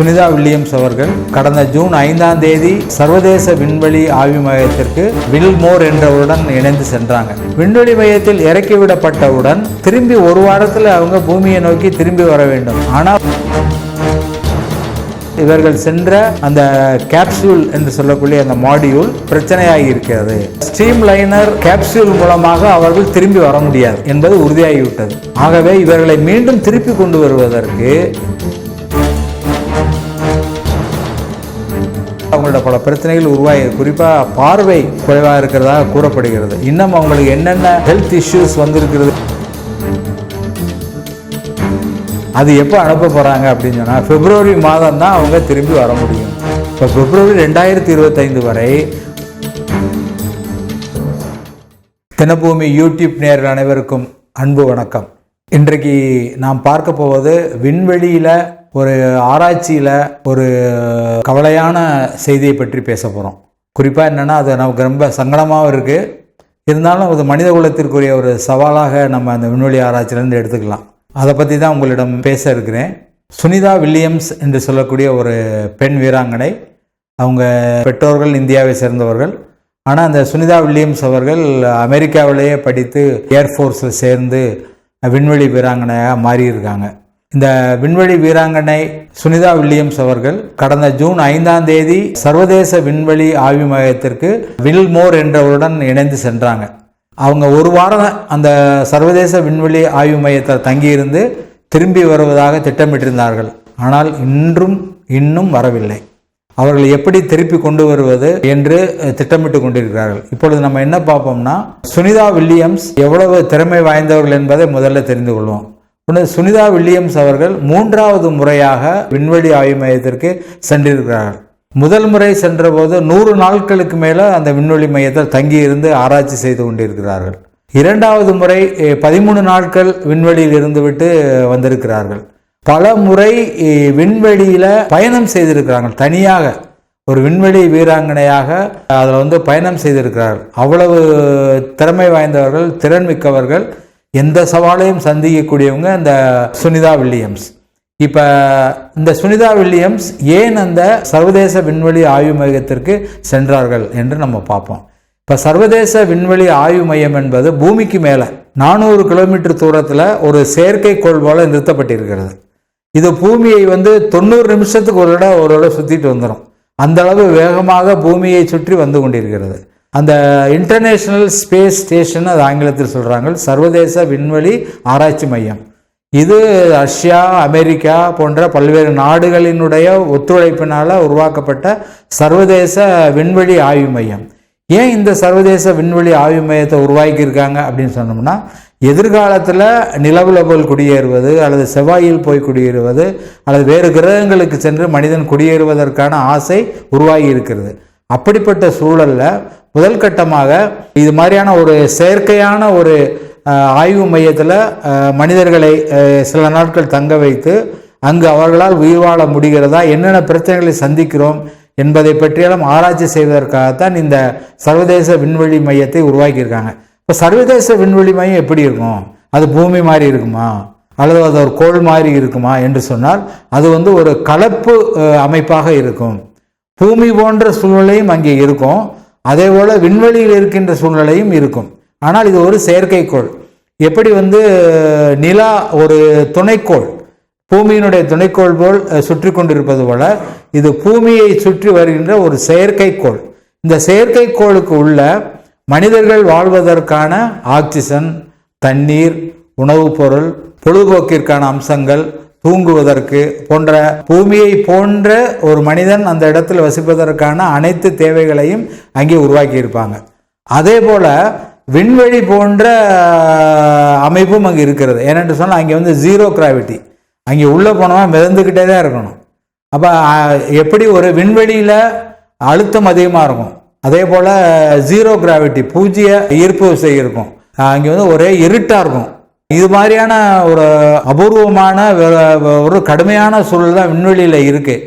Sunita Williams அவர்கள் கடந்த June ஐந்தாம் தேதி சர்வதேச விண்வெளி ஆய்வு மையத்திற்கு வில்மோர் என்றவருடன் இணைந்து சென்றாங்க. விண்வெளி மையத்தில் இறக்கிவிடப்பட்டவுடன் திரும்பி ஒரு வாரத்தில் அவங்க பூமியை நோக்கி திரும்பி வர வேண்டும். ஆனால் இவர்கள் சென்ற அந்த கேப்சூல் என்று சொல்லக்கூடிய அந்த மாடியூல் பிரச்சனையாகி இருக்கிறது. ஸ்ட்ரீம் லைனர் கேப்சூல் மூலமாக அவர்கள் திரும்பி வர முடியாது என்பது உறுதியாகிவிட்டது. ஆகவே இவர்களை மீண்டும் திருப்பி கொண்டு வருவதற்கு அவங்களோட பல பிரச்சனைகள் உருவாகி குறிப்பாக பார்வை குறைவாக இருக்கிறதாக கூறப்படுகிறது. இன்னும் அவங்களுக்கு என்னென்ன ஹெல்த் இஷ்யூஸ் வந்திருக்கிறது? அது எப்போ அனுப்ப போகிறாங்க அப்படின்னு சொன்னால் பிப்ரவரி மாதம் தான் அவங்க திரும்பி வர முடியும். இப்போ பிப்ரவரி ரெண்டாயிரத்தி இருபத்தைந்து வரை தினபூமி யூடியூப் நேரில் அனைவருக்கும் அன்பு வணக்கம். இன்றைக்கு நாம் பார்க்க போவது விண்வெளியில் ஒரு ஆராய்ச்சியில் ஒரு கவலையான செய்தியை பற்றி பேச போகிறோம் குறிப்பாக என்னென்னா அது நமக்கு ரொம்ப சங்கடமாகவும் இருக்குது இருந்தாலும் அது மனித குலத்திற்குரிய ஒரு சவாலாக நம்ம அந்த விண்வெளி ஆராய்ச்சியிலேருந்து எடுத்துக்கலாம். அதை பற்றி தான் உங்களிடம் பேச இருக்கிறேன். சுனிதா வில்லியம்ஸ் என்று சொல்லக்கூடிய ஒரு பெண் வீராங்கனை. அவங்க பெற்றோர்கள் இந்தியாவை சேர்ந்தவர்கள். ஆனால் அந்த சுனிதா வில்லியம்ஸ் அவர்கள் அமெரிக்காவிலேயே படித்து ஏர்ஃபோர்ஸில் சேர்ந்து விண்வெளி வீராங்கனையாக மாறியிருக்காங்க. இந்த விண்வெளி வீராங்கனை சுனிதா வில்லியம்ஸ் அவர்கள் கடந்த ஜூன் ஐந்தாம் தேதி சர்வதேச விண்வெளி ஆய்வு மையத்திற்கு வில்மோர் என்றவருடன் இணைந்து சென்றாங்க. அவங்க ஒரு வாரம் அந்த சர்வதேச விண்வெளி ஆய்வு மையத்தில் தங்கியிருந்து திரும்பி வருவதாக திட்டமிட்டிருந்தார்கள். ஆனால் இன்றும் இன்னும் வரவில்லை. அவர்கள் எப்படி திருப்பி கொண்டு வருவது என்று திட்டமிட்டு கொண்டிருக்கிறார்கள். இப்பொழுது நம்ம என்ன பார்ப்போம்னா சுனிதா வில்லியம்ஸ் எவ்வளவு திறமை வாய்ந்தவர்கள் என்பதை முதல்ல தெரிந்து கொள்வோம். ஒன்று சுனிதா வில்லியம்ஸ் அவர்கள் மூன்றாவது முறையாக விண்வெளி ஆய்வு மையத்திற்கு சென்றிருக்கிறார்கள் முதல் முறை சென்றபோது நூறு நாட்களுக்கு மேலே அந்த விண்வெளி மையத்தில் தங்கியிருந்து ஆராய்ச்சி செய்து கொண்டிருக்கிறார்கள். இரண்டாவது முறை பதிமூணு நாட்கள் விண்வெளியில் இருந்துவிட்டு வந்திருக்கிறார்கள். பல முறை விண்வெளியில் பயணம் செய்திருக்கிறார்கள். தனியாக ஒரு விண்வெளி வீராங்கனையாக அதில் வந்து பயணம் செய்திருக்கிறார்கள் அவ்வளவு திறமை வாய்ந்தவர்கள் திறன் மிக்கவர்கள். எந்த சவாலையும் சந்திக்கக்கூடியவங்க இந்த சுனிதா வில்லியம்ஸ். இப்போ இந்த சுனிதா வில்லியம்ஸ் ஏன் அந்த சர்வதேச விண்வெளி ஆய்வு மையத்திற்கு சென்றார்கள் என்று நம்ம பார்ப்போம். இப்போ சர்வதேச விண்வெளி ஆய்வு மையம் என்பது பூமிக்கு மேலே நானூறு கிலோமீட்டர் தூரத்தில் ஒரு செயற்கைக்கோள் போல நிறுத்தப்பட்டிருக்கிறது. இது பூமியை வந்து தொண்ணூறு நிமிஷத்துக்கு ஒரு இடம் ஒரு இடம் சுற்றிட்டு வந்துடும் அந்த அளவு வேகமாக பூமியை சுற்றி வந்து கொண்டிருக்கிறது. அந்த இன்டர்நேஷ்னல் ஸ்பேஸ் ஸ்டேஷன் அது ஆங்கிலத்தில் சொல்கிறாங்க சர்வதேச விண்வெளி ஆராய்ச்சி மையம். இது ரஷ்யா அமெரிக்கா போன்ற பல்வேறு நாடுகளினுடைய ஒத்துழைப்பினால் உருவாக்கப்பட்ட சர்வதேச விண்வெளி ஆய்வு மையம். ஏன் இந்த சர்வதேச விண்வெளி ஆய்வு மையத்தை உருவாக்கியிருக்காங்க அப்படின்னு சொன்னோம்னா எதிர்காலத்தில் நிலவில் போல் குடியேறுவது அல்லது செவ்வாயில் போய் குடியேறுவது அல்லது வேறு கிரகங்களுக்கு சென்று மனிதன் குடியேறுவதற்கான ஆசை உருவாகி இருக்கிறது அப்படிப்பட்ட சூழலில் முதல் கட்டமாக இது மாதிரியான ஒரு செயற்கையான ஒரு ஆய்வு மையத்தில் மனிதர்களை சில நாட்கள் தங்க வைத்து அங்கு அவர்களால் உயிர் வாழ முடிகிறதா என்னென்ன பிரச்சனைகளை சந்திக்கிறோம் என்பதை பற்றியெல்லாம் ஆராய்ச்சி செய்வதற்காகத்தான் இந்த சர்வதேச விண்வெளி மையத்தை உருவாக்கியிருக்காங்க. இப்போ சர்வதேச விண்வெளி மையம் எப்படி இருக்கும்? அது பூமி மாதிரி இருக்குமா? அல்லது அது ஒரு கோள் மாதிரி இருக்குமா என்று சொன்னால் அது வந்து ஒரு கலப்பு அமைப்பாக இருக்கும். பூமி போன்ற சூழ்நிலையும் அங்கே இருக்கும். அதே போல் விண்வெளியில் இருக்கின்ற சூழ்நிலையும் இருக்கும். ஆனால் இது ஒரு செயற்கைக்கோள். எப்படி வந்து நிலா ஒரு துணைக்கோள் பூமியினுடைய துணைக்கோள் போல் சுற்றி கொண்டிருப்பது போல இது பூமியை சுற்றி வருகின்ற ஒரு செயற்கைக்கோள். இந்த செயற்கைக்கோளுக்கு உள்ள மனிதர்கள் வாழ்வதற்கான ஆக்சிஜன் தண்ணீர் உணவுப் பொருள் பொழுதுபோக்கிற்கான அம்சங்கள் தூங்குவதற்கு போன்ற பூமியை போன்ற ஒரு மனிதன் அந்த இடத்தில் வசிப்பதற்கான அனைத்து தேவைகளையும் அங்கே உருவாக்கியிருப்பாங்க. அதே போல் விண்வெளி போன்ற அமைப்பும் அங்கே இருக்கிறது. ஏனென்று சொன்னால் அங்கே வந்து ஜீரோ கிராவிட்டி அங்கே உள்ளே போனோமா மிதந்துக்கிட்டே தான் இருக்கணும். அப்போ எப்படி ஒரு விண்வெளியில் அழுத்தம் அதிகமாக இருக்கும்? அதே போல் ஜீரோ கிராவிட்டி பூஜ்ஜிய ஈர்ப்பு விசை இருக்கும். அங்கே வந்து ஒரே இருட்டாக இருக்கும். இது மாதிரியான ஒரு அபூர்வமான ஒரு கடுமையான சூழல் தான் விண்வெளியில் இருக்குது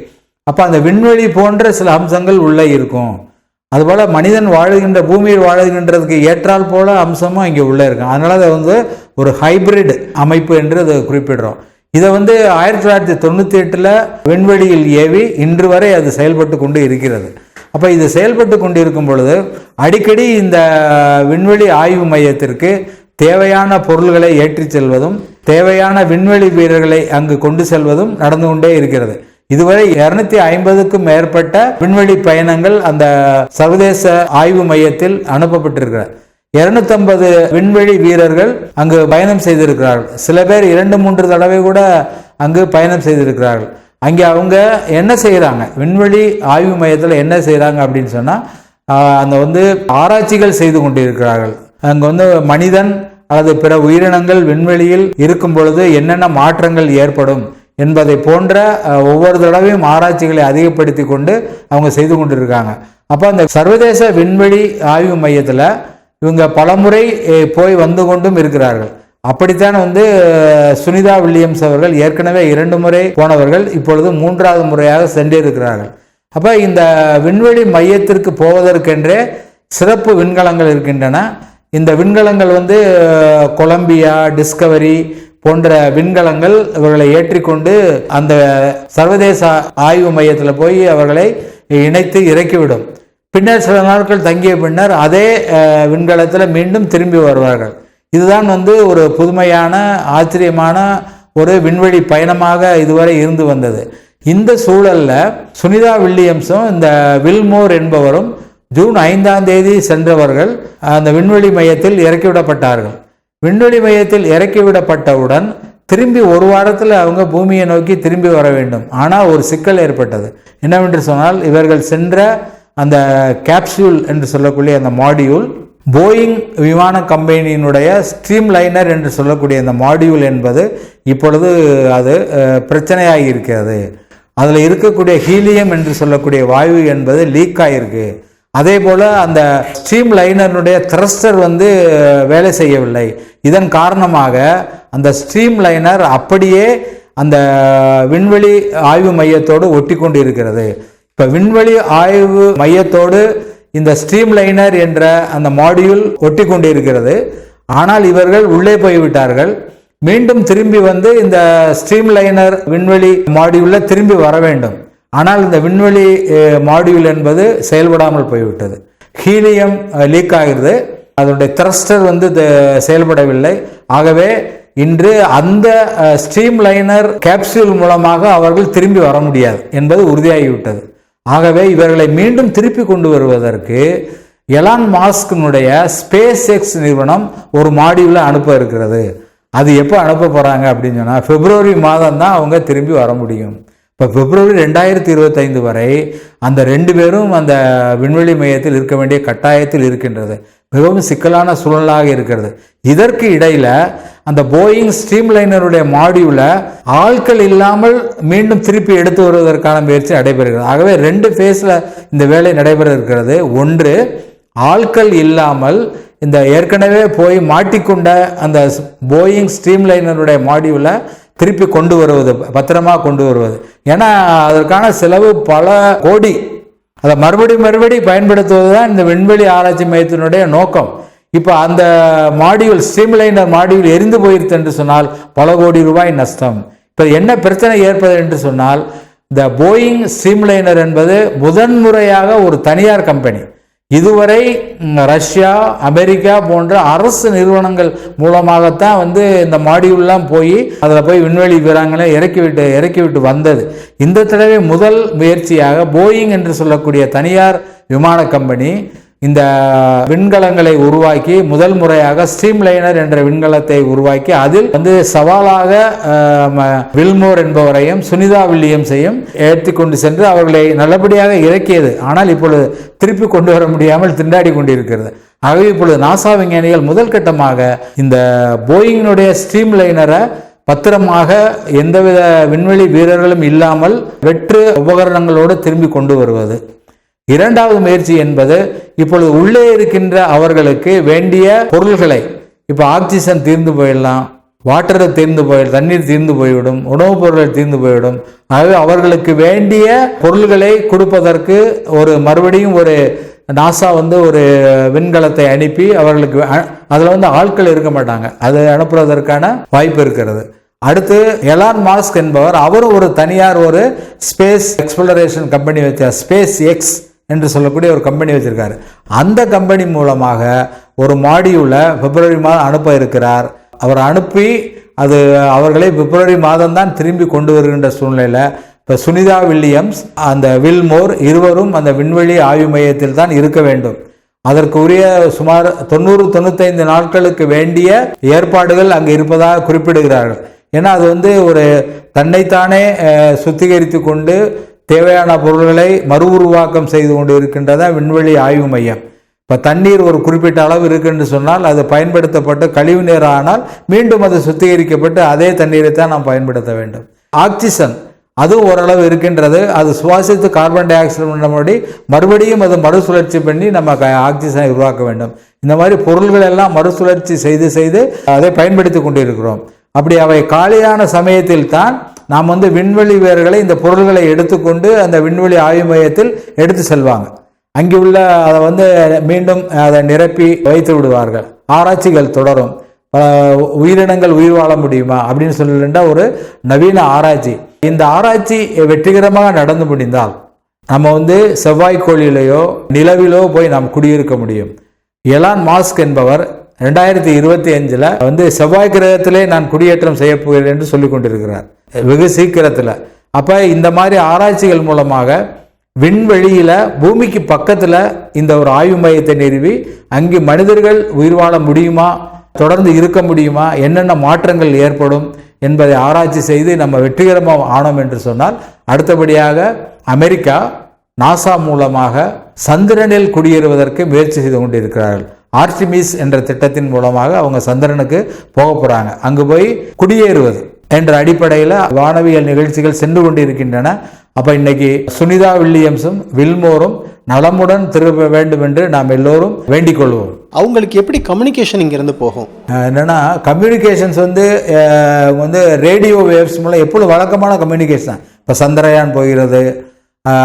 அப்போ அந்த விண்வெளி போன்ற சில அம்சங்கள் உள்ளே இருக்கும். அதுபோல் மனிதன் வாழுகின்ற பூமியில் வாழுகின்றதுக்கு ஏற்றால் போல அம்சமும் இங்கே உள்ளே இருக்கும். அதனால் அதை வந்து ஒரு ஹைபிரிட் அமைப்பு என்று அதை குறிப்பிடுறோம். இதை வந்து ஆயிரத்தி தொள்ளாயிரத்தி தொண்ணூற்றி எட்டில் விண்வெளியில் ஏவி இன்று வரை அது செயல்பட்டு கொண்டு இருக்கிறது. அப்போ இது செயல்பட்டு கொண்டு இருக்கும் பொழுது அடிக்கடி இந்த விண்வெளி ஆய்வு மையத்திற்கு தேவையான பொருள்களை ஏற்றிச் செல்வதும் தேவையான விண்வெளி வீரர்களை அங்கு கொண்டு செல்வதும் நடந்து கொண்டே இருக்கிறது. இதுவரை இருநூத்தி ஐம்பதுக்கும் மேற்பட்ட விண்வெளி பயணங்கள் அந்த சர்வதேச ஆய்வு மையத்தில் அனுப்பப்பட்டிருக்கிறார் இருநூத்தம்பது விண்வெளி வீரர்கள் அங்கு பயணம் செய்திருக்கிறார்கள். சில பேர் இரண்டு மூன்று தடவை கூட அங்கு பயணம் செய்திருக்கிறார்கள். அங்கே அவங்க என்ன செய்கிறாங்க விண்வெளி ஆய்வு மையத்தில் என்ன செய்கிறாங்க அப்படின்னு சொன்னால் அந்த வந்து ஆராய்ச்சிகள் செய்து கொண்டிருக்கிறார்கள். அங்கே வந்து மனிதன் அல்லது பிற உயிரினங்கள் விண்வெளியில் இருக்கும் பொழுது என்னென்ன மாற்றங்கள் ஏற்படும் என்பதை போன்ற ஒவ்வொரு தடவையும் ஆராய்ச்சிகளை அதிகப்படுத்தி கொண்டு அவங்க செய்து கொண்டிருக்காங்க. அப்போ அந்த சர்வதேச விண்வெளி ஆய்வு மையத்தில் இவங்க பலமுறை போய் வந்து கொண்டும் இருக்கிறார்கள். அப்படித்தான் வந்து சுனிதா வில்லியம்ஸ் அவர்கள் ஏற்கனவே இரண்டு முறை போனவர்கள் இப்பொழுது மூன்றாவது முறையாக சென்றிருக்கிறார்கள். அப்போ இந்த விண்வெளி மையத்திற்கு போவதற்கென்றே சிறப்பு விண்கலங்கள் இருக்கின்றன. இந்த விண்கலங்கள் வந்து கொலம்பியா டிஸ்கவரி போன்ற விண்கலங்கள் இவர்களை ஏற்றிக்கொண்டு அந்த சர்வதேச ஆய்வு மையத்தில் போய் அவர்களை இணைத்து இறக்கிவிடும். பின்னர் சில நாட்கள் தங்கிய பின்னர் அதே விண்கலத்தில் மீண்டும் திரும்பி வருவார்கள். இதுதான் வந்து ஒரு புதுமையான ஆச்சரியமான ஒரு விண்வெளி பயணமாக இதுவரை இருந்து வந்தது. இந்த சூழலில் சுனிதா வில்லியம்ஸும் இந்த வில்மோர் என்பவரும் ஜூன் ஐந்தாம் தேதி சென்றவர்கள் அந்த விண்வெளி மையத்தில் இறக்கிவிடப்பட்டார்கள் விண்வெளி மையத்தில் இறக்கிவிடப்பட்டவுடன் திரும்பி ஒரு வாரத்தில் அவங்க பூமியை நோக்கி திரும்பி வர வேண்டும். ஆனால் ஒரு சிக்கல் ஏற்பட்டது. என்னவென்று சொன்னால் இவர்கள் சென்ற அந்த கேப்சூல் என்று சொல்லக்கூடிய அந்த மாடியூல் போயிங் விமான கம்பெனியினுடைய ஸ்ட்ரீம் லைனர் என்று சொல்லக்கூடிய அந்த மாடியூல் என்பது இப்பொழுது அது பிரச்சனையாக இருக்கிறது. அதில் இருக்கக்கூடிய ஹீலியம் என்று சொல்லக்கூடிய வாயு என்பது லீக் ஆகியிருக்கு அதே போல் அந்த ஸ்ட்ரீம் லைனருடைய த்ரஸ்டர் வந்து வேலை செய்யவில்லை. இதன் காரணமாக அந்த ஸ்ட்ரீம் லைனர் அப்படியே அந்த விண்வெளி ஆய்வு மையத்தோடு ஒட்டி கொண்டு இருக்கிறது இப்போ விண்வெளி ஆய்வு மையத்தோடு இந்த ஸ்ட்ரீம் லைனர் என்ற அந்த மாடியூல் ஒட்டி கொண்டு இருக்கிறது ஆனால் இவர்கள் உள்ளே போய்விட்டார்கள். மீண்டும் திரும்பி வந்து இந்த ஸ்ட்ரீம் லைனர் விண்வெளி மாடியூலில் திரும்பி வர வேண்டும். ஆனால் இந்த விண்வெளி மாடியூல் என்பது செயல்படாமல் போய்விட்டது. ஹீலியம் லீக் ஆகிறது. அதனுடைய த்ரஸ்டர் வந்து த- செயல்படவில்லை. ஆகவே இன்று அந்த ஸ்ட்ரீம் லைனர் கேப்சூல் மூலமாக அவர்கள் திரும்பி வர முடியாது என்பது உறுதியாகிவிட்டது. ஆகவே இவர்களை மீண்டும் திருப்பி கொண்டு வருவதற்கு எலான் மாஸ்கினுடைய ஸ்பேஸ் எக்ஸ் நிறுவனம் ஒரு மாடியூலை அனுப்ப இருக்கிறது. அது எப்போ அனுப்ப போகிறாங்க அப்படின்னு சொன்னால் பிப்ரவரி மாதம் தான் அவங்க திரும்பி வர முடியும். இப்போ பிப்ரவரி ரெண்டாயிரத்தி இருபத்தைந்து வரை அந்த ரெண்டு பேரும் அந்த விண்வெளி மையத்தில் இருக்க வேண்டிய கட்டாயத்தில் இருக்கின்றது. மிகவும் சிக்கலான சூழலாக இருக்கிறது. இதற்கு இடையில அந்த போயிங் ஸ்ட்ரீம் லைனருடைய மாடியூலை ஆட்கள் இல்லாமல் மீண்டும் திருப்பி எடுத்து வருவதற்கான முயற்சி நடைபெறுகிறது. ஆகவே ரெண்டு ஃபேஸில் இந்த வேலை நடைபெற இருக்கிறது ஒன்று ஆட்கள் இல்லாமல் இந்த ஏற்கனவே போய் மாட்டிக்கொண்ட அந்த போயிங் ஸ்ட்ரீம் லைனருடைய மாடியூலை திருப்பி கொண்டு வருவது பத்திரமா கொண்டு வருவது. ஏன்னா அதற்கான செலவு பல கோடி. அதை மறுபடி மறுபடி பயன்படுத்துவது தான் இந்த விண்வெளி ஆராய்ச்சி மையத்தினுடைய நோக்கம். இப்போ அந்த மாடியூல் ஸ்ட்ரீம்லைனர் மாடியூல் எரிந்து போயிருச்சு என்று சொன்னால் பல கோடி ரூபாய் நஷ்டம். இப்போ என்ன பிரச்சனை ஏற்பது என்று சொன்னால் இந்த போயிங் ஸ்ட்ரீம்லைனர் என்பது முதன்முறையாக ஒரு தனியார் கம்பெனி இதுவரை ரஷ்யா அமெரிக்கா போன்ற அரசு நிறுவனங்கள் மூலமாகத்தான் வந்து இந்த மாடியூல்லாம் போய் அதில் போய் விண்வெளி வீராங்கனை இறக்கிவிட்டு இறக்கிவிட்டு வந்தது. இந்த தடவை முதல் முயற்சியாக போயிங் என்று சொல்லக்கூடிய தனியார் விமான கம்பெனி இந்த விண்கலங்களை உருவாக்கி முதல் முறையாக ஸ்ட்ரீம் லைனர் என்ற விண்கலத்தை உருவாக்கி அதில் வந்து சவாலாக வில்மோர் என்பவரையும் சுனிதா வில்லியம்ஸையும் ஏற்றி கொண்டு சென்று அவர்களை நல்லபடியாக இறக்கியது. ஆனால் இப்பொழுது திருப்பி கொண்டு வர முடியாமல் திண்டாடி கொண்டிருக்கிறது. ஆகவே இப்பொழுது நாசா விஞ்ஞானிகள் முதல் கட்டமாக இந்த போயிங்கினுடைய ஸ்ட்ரீம் லைனரை பத்திரமாக எந்தவித விண்வெளி வீரர்களும் இல்லாமல் வெற்று உபகரணங்களோடு திரும்பி கொண்டு வருவது. இரண்டாவது முயற்சி என்பது இப்பொழுது உள்ளே இருக்கின்ற அவர்களுக்கு வேண்டிய பொருள்களை இப்போ ஆக்சிஜன் தீர்ந்து போயிடலாம் வாட்டர் தீர்ந்து போய் தண்ணீர் தீர்ந்து போய்விடும் உணவுப் பொருட்கள் தீர்ந்து போய்விடும். ஆகவே அவர்களுக்கு வேண்டிய பொருள்களை கொடுப்பதற்கு ஒரு மறுபடியும் ஒரு நாசா வந்து ஒரு விண்கலத்தை அனுப்பி அவர்களுக்கு அதில் வந்து ஆட்கள் இருக்க மாட்டாங்க. அது அனுப்புவதற்கான வாய்ப்பு இருக்கிறது. அடுத்து எலான் மாஸ்க் என்பவர் அவரும் ஒரு தனியார் ஒரு ஸ்பேஸ் எக்ஸ்ப்ளரேஷன் கம்பெனி வச்ச ஸ்பேஸ் எக்ஸ் என்று சொல்லக்கூடிய ஒரு கம்பெனி வச்சுருக்காரு. அந்த கம்பெனி மூலமாக ஒரு மாடியூலை பிப்ரவரி மாதம் அனுப்ப இருக்கிறார். அவர் அனுப்பி அது அவர்களை பிப்ரவரி மாதம் தான் திரும்பி கொண்டு வருகின்ற சூழ்நிலையில் இப்போ சுனிதா வில்லியம்ஸ் அந்த வில்மோர் இருவரும் அந்த விண்வெளி ஆய்வு மையத்தில் தான் இருக்க வேண்டும். அதற்கு உரிய சுமார் தொண்ணூறு தொண்ணூத்தைந்து நாட்களுக்கு வேண்டிய ஏற்பாடுகள் அங்கு இருப்பதாக குறிப்பிடுகிறார்கள். ஏன்னா அது வந்து ஒரு தன்னைத்தானே சுத்திகரித்து கொண்டு தேவையான பொருள்களை மறு உருவாக்கம் செய்து கொண்டு இருக்கின்றதா விண்வெளி ஆய்வு மையம். இப்போ தண்ணீர் ஒரு குறிப்பிட்ட அளவு இருக்குன்னு சொன்னால் அது பயன்படுத்தப்பட்டு கழிவு நீர் ஆனால் மீண்டும் அது சுத்திகரிக்கப்பட்டு அதே தண்ணீரை தான் நாம் பயன்படுத்த வேண்டும். ஆக்சிஜன் அது ஓரளவு இருக்கின்றது. அது சுவாசித்து கார்பன் டை ஆக்சைடு பண்ணபடி மறுபடியும் அது மறுசுழற்சி பண்ணி நம்ம ஆக்சிஜனை உருவாக்க வேண்டும். இந்த மாதிரி பொருள்கள் எல்லாம் மறுசுழற்சி செய்து செய்து அதை பயன்படுத்தி கொண்டிருக்கிறோம். அப்படி அவை காலியான சமயத்தில் தான் நாம் வந்து விண்வெளி வீரர்களை இந்த பொருள்களை எடுத்துக்கொண்டு அந்த விண்வெளி ஆய்வு மையத்தில் எடுத்து செல்வாங்க. அங்கே உள்ள அதை வந்து மீண்டும் அதை நிரப்பி வைத்து விடுவார்கள். ஆராய்ச்சிகள் தொடரும். உயிரினங்கள் உயிர் வாழ முடியுமா அப்படின்னு சொல்லிட்டு ஒரு நவீன ஆராய்ச்சி. இந்த ஆராய்ச்சி வெற்றிகரமாக நடந்து முடிந்தால் நம்ம வந்து செவ்வாய் கோழிலையோ நிலவிலோ போய் நாம் குடியிருக்க முடியும். எலான் மாஸ்க் என்பவர் ரெண்டாயிரத்தி இருபத்தி அஞ்சில் வந்து செவ்வாய் கிரகத்திலே நான் குடியேற்றம் செய்ய போகிறேன் என்று சொல்லிக் கொண்டிருக்கிறார். வெகு சீக்கிரத்தில். அப்போ இந்த மாதிரி ஆராய்ச்சிகள் மூலமாக விண்வெளியில் பூமிக்கு பக்கத்தில் இந்த ஒரு ஆய்வு மையத்தை நிறுவி அங்கு மனிதர்கள் உயிர் வாழ முடியுமா? தொடர்ந்து இருக்க முடியுமா? என்னென்ன மாற்றங்கள் ஏற்படும்? என்பதை ஆராய்ச்சி செய்து நம்ம வெற்றிகரமாக ஆனோம் என்று சொன்னால் அடுத்தபடியாக அமெரிக்கா நாசா மூலமாக சந்திரனில் குடியேறுவதற்கு முயற்சி செய்து கொண்டிருக்கிறார்கள். ஆர்டிமிஸ் என்ற திட்டத்தின் மூலமாக அவங்க சந்திரனுக்கு போக போகிறாங்க அங்கு போய் குடியேறுவது. என்ற அடிப்படையில் வானவியல் நிகழ்ச்சிகள் சென்று கொண்டிருக்கின்றன. அப்ப இன்னைக்கு சுனிதா வில்லியம்ஸும் வில்மோரும் நலமுடன் திரும்ப வேண்டும் என்று நாம் எல்லோரும் வேண்டிக் கொள்வோம். அவங்களுக்கு எப்படி கம்யூனிகேஷன் இங்கேருந்து போகும்? என்னன்னா கம்யூனிகேஷன்ஸ் வந்து வந்து ரேடியோ வேவ்ஸ் மூலம் எப்பொழுதும் வழக்கமான கம்யூனிகேஷன் இப்போ சந்திரயான் போகிறது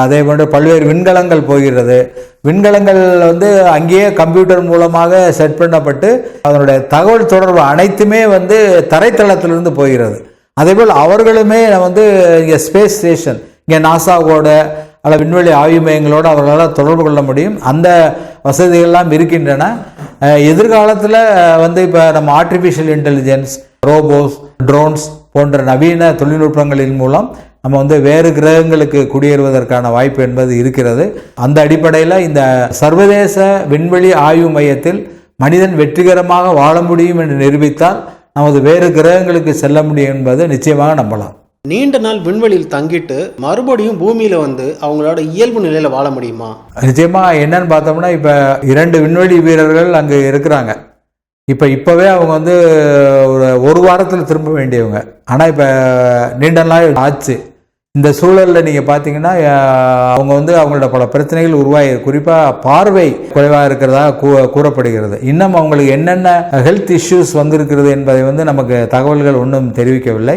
அதே போன்று பல்வேறு விண்கலங்கள் போகிறது. விண்கலங்கள் வந்து அங்கேயே கம்ப்யூட்டர் மூலமாக செட் பண்ணப்பட்டு அதனுடைய தகவல் தொடர்பு அனைத்துமே வந்து தரைத்தளத்திலிருந்து போகிறது. அதேபோல் அவர்களுமே வந்து இங்கே ஸ்பேஸ் ஸ்டேஷன் இங்கே நாசாவோட அல்ல விண்வெளி ஆய்வு மையங்களோடு அவர்களால் தொடர்பு கொள்ள முடியும். அந்த வசதிகள்லாம் இருக்கின்றன. எதிர்காலத்தில் வந்து இப்போ நம்ம ஆர்டிஃபிஷியல் இன்டெலிஜென்ஸ் ரோபோஸ் ட்ரோன்ஸ் போன்ற நவீன தொழில்நுட்பங்களின் மூலம் நம்ம வந்து வேறு கிரகங்களுக்கு குடியேறுவதற்கான வாய்ப்பு என்பது இருக்கிறது. அந்த அடிப்படையில் இந்த சர்வதேச விண்வெளி ஆய்வு மையத்தில் மனிதன் வெற்றிகரமாக வாழ முடியும் என்று நிரூபித்தால் நமது வேறு கிரகங்களுக்கு செல்ல முடியும் என்பது நிச்சயமாக நம்பலாம். நீண்ட நாள் விண்வெளியில் தங்கிட்டு மறுபடியும் பூமியில வந்து அவங்களோட இயல்பு நிலையில வாழ முடியுமா? நிச்சயமா என்னன்னு பார்த்தோம்னா இப்போ இரண்டு விண்வெளி வீரர்கள் அங்கே இருக்கிறாங்க. இப்போ இப்போவே அவங்க வந்து ஒரு ஒரு வாரத்தில் திரும்ப வேண்டியவங்க. ஆனால் இப்போ நீண்ட நாள் ஆச்சு. இந்த சூழலில் நீங்கள் பார்த்தீங்கன்னா அவங்க வந்து அவங்களோட பல பிரச்சனைகள் உருவாகி குறிப்பாக பார்வை குறைவாக இருக்கிறதா கூ கூறப்படுகிறது. இன்னும் அவங்களுக்கு என்னென்ன ஹெல்த் இஷ்யூஸ் வந்திருக்கிறது என்பதை வந்து நமக்கு தகவல்கள் ஒன்றும் தெரிவிக்கவில்லை.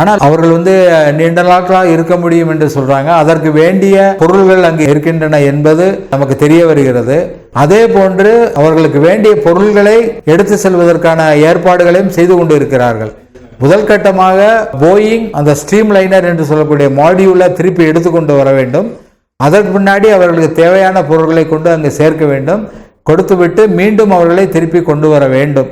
ஆனால் அவர்கள் வந்து நீண்ட நாட்களாக இருக்க முடியும் என்று சொல்றாங்க. அதற்கு வேண்டிய பொருள்கள் அங்கு இருக்கின்றன என்பது நமக்கு தெரிய வருகிறது. அதே போன்று அவர்களுக்கு வேண்டிய பொருள்களை எடுத்து செல்வதற்கான ஏற்பாடுகளையும் செய்து கொண்டு இருக்கிறார்கள் முதல் கட்டமாக போயிங் அந்த ஸ்ட்ரீம் லைனர் என்று சொல்லக்கூடிய மாடியூலை திருப்பி எடுத்துக்கொண்டு வர வேண்டும். அதற்கு முன்னாடி அவர்களுக்கு தேவையான பொருட்களை கொண்டு அங்கு சேர்க்க வேண்டும். கொடுத்துவிட்டு மீண்டும் அவர்களை திருப்பி கொண்டு வர வேண்டும்.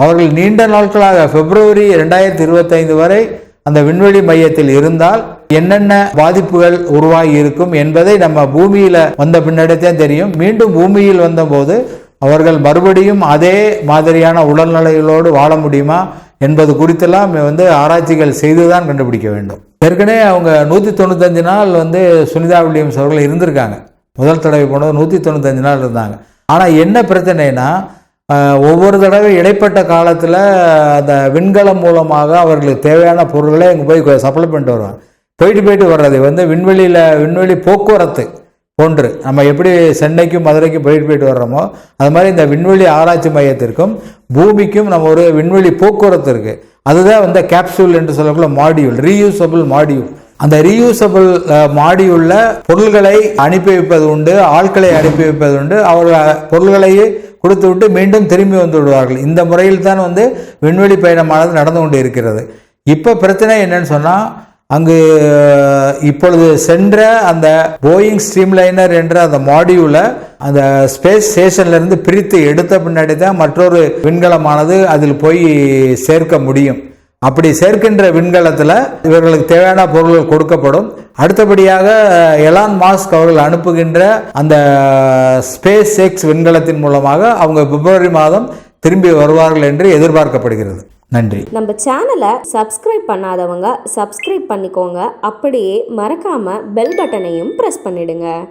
அவர்கள் நீண்ட நாட்களாக பிப்ரவரி இரண்டாயிரத்தி இருபத்தைந்து வரை அந்த விண்வெளி மையத்தில் இருந்தால் என்னென்ன பாதிப்புகள் உருவாகி இருக்கும் என்பதை நம்ம பூமியில வந்த பின்னாடித்தான் தெரியும். மீண்டும் பூமியில் வந்தபோது அவர்கள் மறுபடியும் அதே மாதிரியான உடல்நிலைகளோடு வாழ முடியுமா? என்பது குறித்தெல்லாம் வந்து ஆராய்ச்சிகள் செய்துதான் கண்டுபிடிக்க வேண்டும். ஏற்கனவே அவங்க நூற்றி தொண்ணூத்தஞ்சு நாள் வந்து சுனிதா வில்லியம்ஸ் அவர்கள் இருந்திருக்காங்க. முதல் தடவை போனது நூற்றி தொண்ணூத்தஞ்சு நாள் இருந்தாங்க. ஆனால் என்ன பிரச்சனைனா ஒவ்வொரு தடவை இடைப்பட்ட காலத்தில் அந்த விண்கலம் மூலமாக அவர்களுக்கு தேவையான பொருட்களை அங்கே போய் சப்ளை பண்ணிட்டு வருவாங்க. போயிட்டு போயிட்டு வர்றது வந்து விண்வெளியில் விண்வெளி போக்குவரத்து. போன்று நம்ம எப்படி சென்னைக்கும் மதுரைக்கும் போயிட்டு போயிட்டு வர்றோமோ அது மாதிரி இந்த விண்வெளி ஆராய்ச்சி மையத்திற்கும் பூமிக்கும் நம்ம ஒரு விண்வெளி போக்குவரத்து இருக்குது அதுதான் வந்து கேப்சூல் என்று சொல்லக்கூடிய மாடியூல் ரீயூசபிள் மாடியூல் அந்த ரீயூசபிள் மாடியூல்ல பொருள்களை அனுப்பி வைப்பது உண்டு ஆட்களை அனுப்பி வைப்பது உண்டு. அவர்கள் பொருள்களையே கொடுத்து விட்டு மீண்டும் திரும்பி வந்து விடுவார்கள். இந்த முறையில் தான் வந்து விண்வெளி பயணமானது நடந்து கொண்டு இருக்கிறது இப்போ பிரச்சனை என்னன்னு சொன்னால் அங்கு இப்பொழுது சென்ற அந்த போயிங் ஸ்ட்ரீம்லைனர் என்ற அந்த மாடியூலை அந்த ஸ்பேஸ் ஸ்டேஷன்ல இருந்து பிரித்து எடுத்த பின்னாடி தான் மற்றொரு விண்கலமானது அதில் போய் சேர்க்க முடியும். அப்படி சேர்க்கின்ற விண்கலத்தில் இவர்களுக்கு தேவையான பொருட்கள் கொடுக்கப்படும். அடுத்தபடியாக எலான் மாஸ்க் அவர்கள் அனுப்புகின்ற அந்த ஸ்பேஸ் எக்ஸ் விண்கலத்தின் மூலமாக அவங்க பிப்ரவரி மாதம் திரும்பி வருவார்கள் என்று எதிர்பார்க்கப்படுகிறது. நன்றி. நம்ம சேனலை சப்ஸ்கிரைப் பண்ணாதவங்க சப்ஸ்கிரைப் பண்ணிக்கோங்க. அப்படியே மறக்காம பெல் பட்டனையும் ப்ரெஸ் பண்ணிடுங்க.